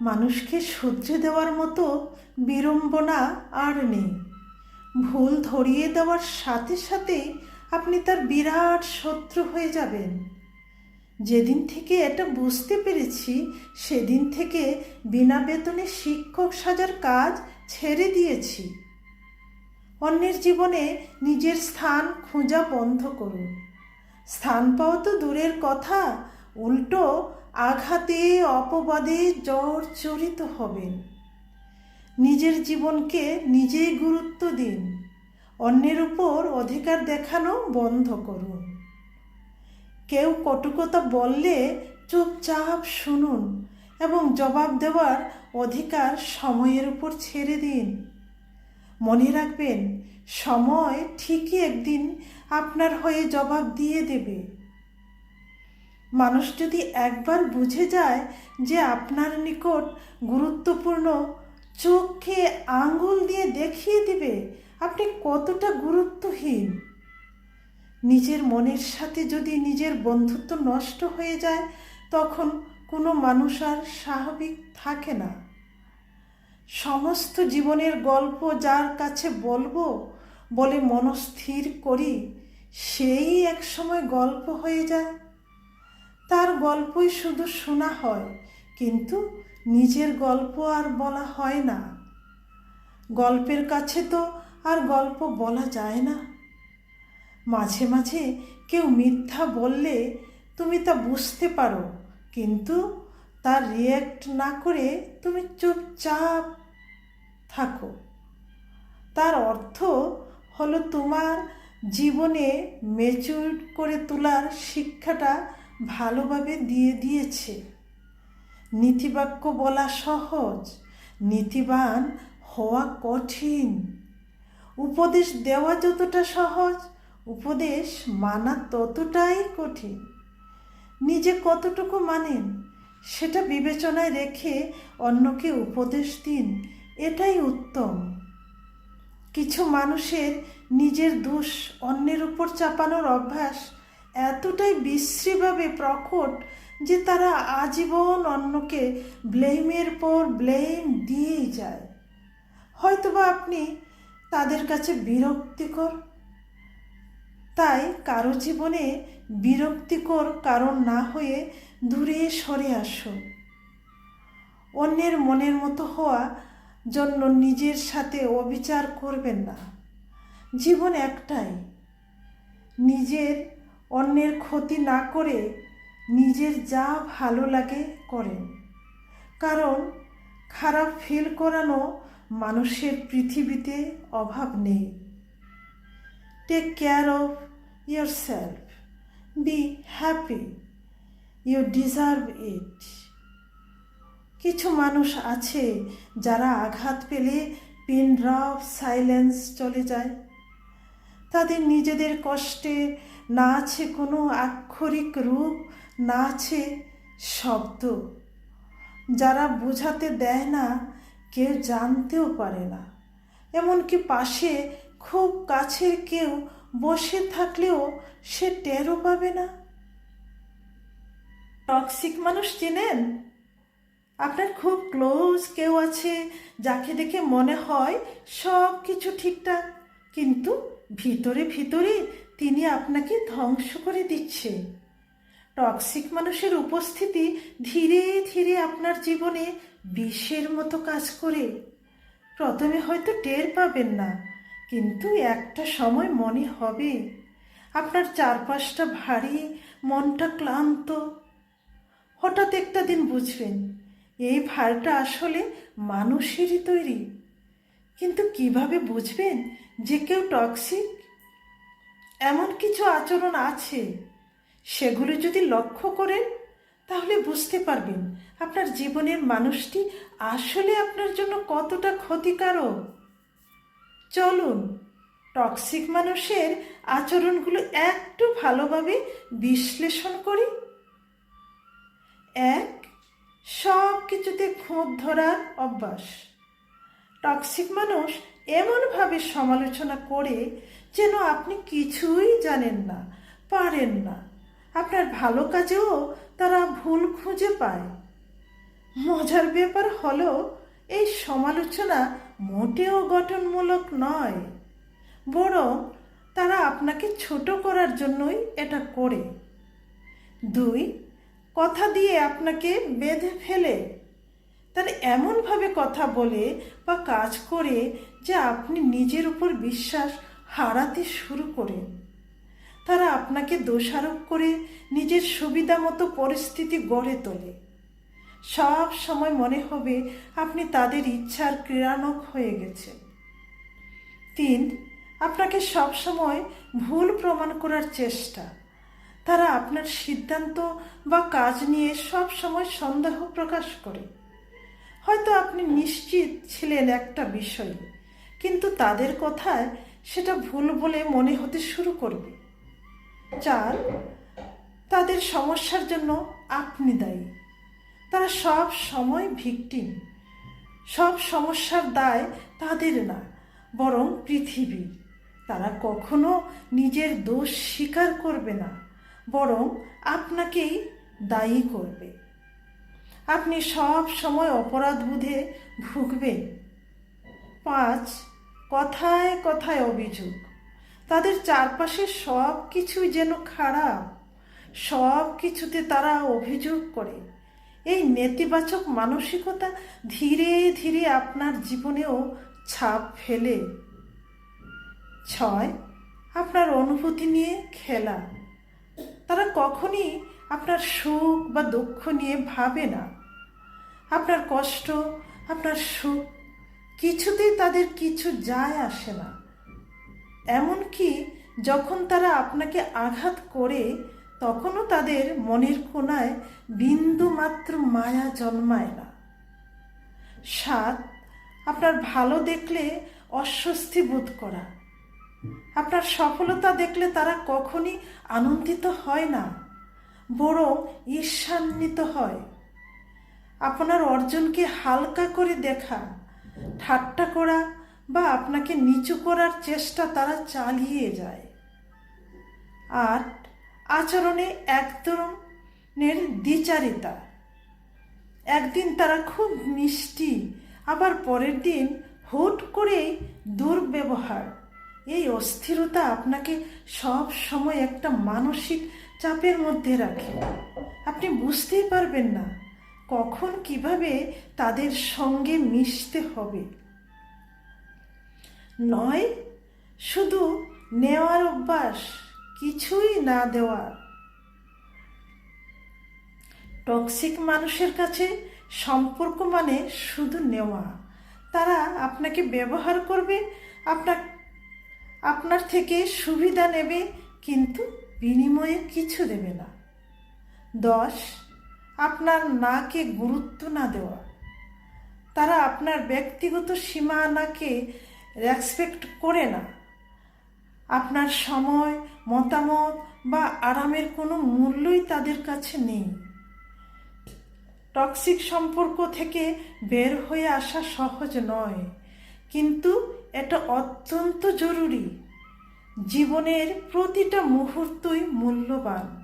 মানুষকে শুধরে দেওয়ার মতো বিড়ম্বনা আর নেই। ভুল ধরিয়ে দেওয়ার সাথে সাথে আপনি তার বিরাট শত্রু হয়ে যাবেন। যেদিন থেকে এটা বুঝতে পেরেছি, সেদিন থেকে বিনা বেতনে শিক্ষক সাজার কাজ ছেড়ে দিয়েছি। অন্যের জীবনে নিজের স্থান খোঁজা বন্ধ করুন। স্থান পাওয়া তো দূরের কথা, উল্টো আঘাতে, অপবাদে জর্জরিত হবেন। নিজের জীবনকে নিজেই গুরুত্ব দিন। অন্যের উপর অধিকার দেখানো বন্ধ করুন। কেউ কটুকতা বললে চুপচাপ শুনুন এবং জবাব দেওয়ার অধিকার সময়ের উপর ছেড়ে দিন। মনে রাখবেন, সময় ঠিকই একদিন আপনার হয়ে জবাব দিয়ে দেবে। মানুষ যদি একবার বুঝে যায় যে আপনার নিকট গুরুত্বপূর্ণ চোখকে আঙ্গুল দিয়ে দেখিয়ে দিবে, আপনি কতটা গুরুত্বহীন? নিজের মনের সাথে যদি নিজের বন্ধুত্ব নষ্ট হয়ে যায়, তখন কোনো মানুষ আর স্বাভাবিক থাকে না। সমস্ত জীবনের গল্প যার কাছে বলব বলে মনস্থির করি, সেই এক সময় গল্প হয়ে যায়। তার গল্পই শুধু শোনা হয়, কিন্তু নিজের গল্প আর বলা হয় না। গল্পের কাছে তো আর গল্প বলা যায় না। মাঝে মাঝে কেউ মিথ্যা বললে তুমি তা বুঝতে পারো, কিন্তু তার রিয়্যাক্ট না করে তুমি চুপচাপ থাকো। তার অর্থ হলো তোমার জীবনে মেচুর করে তোলার শিক্ষাটা ভালোভাবে দিয়ে দিয়েছে। নীতিবাক্য বলা সহজ, নীতিবান হওয়া কঠিন। উপদেশ দেওয়া যতটা সহজ, উপদেশ মানা ততটাই কঠিন। নিজে কতটুকু মানেন, সেটা বিবেচনায় রেখে অন্যকে উপদেশ দিন, এটাই উত্তম। কিছু মানুষের নিজের দোষ অন্যের উপর চাপানোর অভ্যাস এতটাই বিশ্রীভাবে প্রকট যে তারা আজীবন অন্যকে ব্লেমের পর ব্লেম দিয়েই যায়। হয়তোবা আপনি তাদের কাছে বিরক্তিকর। তাই কারও জীবনে বিরক্তিকর কারণ না হয়ে দূরে সরে আসুন। অন্যের মনের মতো হওয়া জন্য নিজের সাথে অবিচার করবেন না। জীবন একটাই, নিজের অন্যের ক্ষতি না করে নিজের যা ভালো লাগে করেন। কারণ খারাপ ফিল করানো মানুষের পৃথিবীতে অভাব নেই। Take care of yourself be happy you deserve it কিছু মানুষ আছে যারা আঘাত পেলে পিন সাইলেন্স চলে যায়। তাদের নিজেদের কষ্টে না আছে কোনো আক্ষরিক রূপ না আছে শব্দ। যারা বোঝাতে দেয় না, কেউ জানতেও পারে না। এমনকি পাশে খুব কাছের কেউ বসে থাকলেও সে টেরও পাবে না। টক্সিক মানুষ চেনেন? আপনার খুব ক্লোজ কেউ আছে, যাকে দেখে মনে হয় সব কিছু ঠিকঠাক, কিন্তু ভিতরে ভিতরে তিনি আপনাকে ধ্বংস করে দিচ্ছে। টক্সিক মানুষের উপস্থিতি ধীরে ধীরে আপনার জীবনে বিষের মতো কাজ করে। প্রথমে হয়তো টের পাবেন না, কিন্তু একটা সময় মনে হবে। আপনার চারপাশটা ভারী, মনটা ক্লান্ত। হঠাৎ একটা দিন বুঝবেন, এই ভারটা আসলে মানুষেরই তৈরি। কিন্তু কীভাবে বুঝবেন যে কেউ টক্সিক এমন কিছু আচরণ আছে? সেগুলো যদি লক্ষ্য করেন, তাহলে বুঝতে পারবেন আপনার জীবনের মানুষটি আসলে আপনার জন্য কতটা ক্ষতিকারক। চলুন টক্সিক মানুষের আচরণগুলো একটু ভালোভাবে বিশ্লেষণ করি। এক সব কিছুতে খোঁজ ধরার অভ্যাস। টক্সিক মানুষ এমনভাবে সমালোচনা করে যেন আপনি কিছুই জানেন না, পারেন না। আপনার ভালো কাজেও তারা ভুল খুঁজে পায়। মজার ব্যাপার হলো এই সমালোচনা মোটেও গঠনমূলক নয়, বরং তারা আপনাকে ছোট করার জন্যই এটা করে। দুই, কথা দিয়ে আপনাকে বেঁধে ফেলে। তারা এমনভাবে কথা বলে বা কাজ করে যে আপনি নিজের উপর বিশ্বাস হারাতে শুরু করেন তারা আপনাকে দোষারোপ করে নিজের সুবিধা মতো পরিস্থিতি গড়ে তোলে। সব সময় মনে হবে আপনি তাদের ইচ্ছার ক্রীড়ানক হয়ে গেছে তিন, আপনাকে সব সময় ভুল প্রমাণ করার চেষ্টা। তারা আপনার সিদ্ধান্ত বা কাজ নিয়ে সব সময় সন্দেহ প্রকাশ করে। হয়তো আপনি নিশ্চিত ছিলেন একটা বিষয়, কিন্তু তাদের কথায় সেটা ভুল বলে মনে হতে শুরু করবে। চার, তাদের সমস্যার জন্য আপনি দায়ী। তারা সব সময় ভিকটিম। সব সমস্যার দায় তাদের না, বরং পৃথিবী তারা কখনো নিজের দোষ স্বীকার করবে না, বরং আপনাকেই দায়ী করবে। আপনি সব সময় অপরাধ বুধে ভুগবেন। পাঁচ কথায় কথায় অভিযোগ। তাদের চারপাশে সব কিছুই যেন খারাপ। সব কিছুতে তারা অভিযোগ করে। এই নেতিবাচক মানসিকতা ধীরে ধীরে আপনার জীবনেও ছাপ ফেলে। ছয়, আপনার অনুভূতি নিয়ে খেলা। তারা কখনই আপনার সুখ বা দুঃখ নিয়ে ভাবে না। আপনার কষ্ট, আপনার সুখ কিছুতেই তাদের কিছু যায় আসে না। এমনকি যখন তারা আপনাকে আঘাত করে, তখনও তাদের মনের কোনায় বিন্দু মাত্র মায়া জন্মায় না। সাত আপনার ভালো দেখলে অস্বস্তি বোধ করা। আপনার সফলতা দেখলে তারা কখনই আনন্দিত হয় না, বরং ঈর্ষান্বিত হয়। আপনার অর্জনকে হালকা করে দেখা। ঠাট্টা করা বা আপনাকে নিচু করার চেষ্টা তারা চালিয়ে যায়। আর আচরণে এক ধরনের দ্বিচারিতা। একদিন তারা খুব মিষ্টি, আবার পরের দিন হুট করে দুর্ব্যবহার। এই অস্থিরতা আপনাকে সব সময় একটা মানসিক চাপের মধ্যে রাখে। আপনি বুঝতেই পারবেন না কখন কীভাবে তাদের সঙ্গে মিশতে হবে? নয়, শুধু নেওয়ার অভ্যাস, কিছুই না দেওয়ার টক্সিক মানুষের কাছে সম্পর্ক মানে শুধু নেওয়া। তারা আপনাকে ব্যবহার করবে, আপনার আপনার থেকে সুবিধা নেবে, কিন্তু বিনিময়ে কিছু দেবে না। দশ আপনার নাকে গুরুত্ব না দেওয়া। তারা আপনার ব্যক্তিগত সীমানাকে রেসপেক্ট করে না। আপনার সময়, মতামত বা আরামের কোনো মূল্যই তাদের কাছে নেই। টক্সিক সম্পর্ক থেকে বের হয়ে আসা সহজ নয়, কিন্তু এটা অত্যন্ত জরুরি। জীবনের প্রতিটা মুহূর্তই মূল্যবান।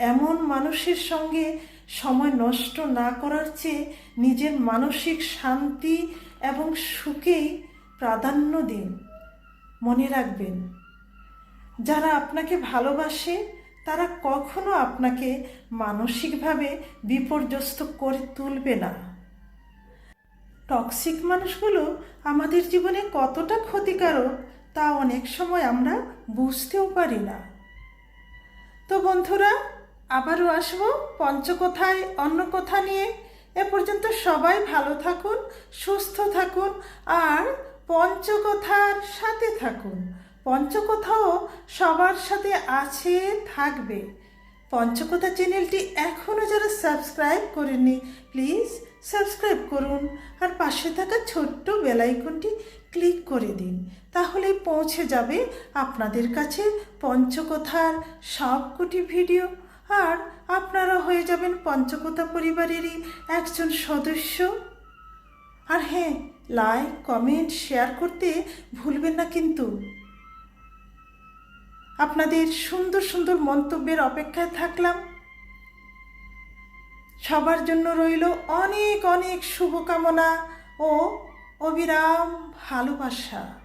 এমন মানুষের সঙ্গে সময় নষ্ট না করার চেয়ে নিজের মানসিক শান্তি এবং সুখেই প্রাধান্য দিন। মনে রাখবেন, যারা আপনাকে ভালোবাসে, তারা কখনো আপনাকে মানসিকভাবে বিপর্যস্ত করে তুলবে না। টক্সিক মানুষগুলো আমাদের জীবনে কতটা ক্ষতিকারক, তা অনেক সময় আমরা বুঝতেও পারি না। তো বন্ধুরা আবারও আসব পঞ্চকথায় অন্য কথা নিয়ে। এ পর্যন্ত সবাই ভালো থাকুন, সুস্থ থাকুন, আর পঞ্চকথার সাথে থাকুন। পঞ্চকথাও সবার সাথে আছে, থাকবে। পঞ্চকথা চ্যানেলটি এখনও যারা সাবস্ক্রাইব করেননি, প্লিজ সাবস্ক্রাইব করুন। আর পাশে থাকা ছোট্ট বেলাইকনটি ক্লিক করে দিন। তাহলেই পৌঁছে যাবে আপনাদের কাছে পঞ্চকথার সবকটি ভিডিও। আর আপনারা হয়ে যাবেন পঞ্চকথা পরিবারেরই একজন সদস্য। আর হ্যাঁ লাইক কমেন্ট শেয়ার করতে ভুলবেন না কিন্তু। আপনাদের সুন্দর সুন্দর মন্তব্যের অপেক্ষায় থাকলাম। সবার জন্য রইল অনেক অনেক শুভকামনা ও অবিরাম ভালোবাসা।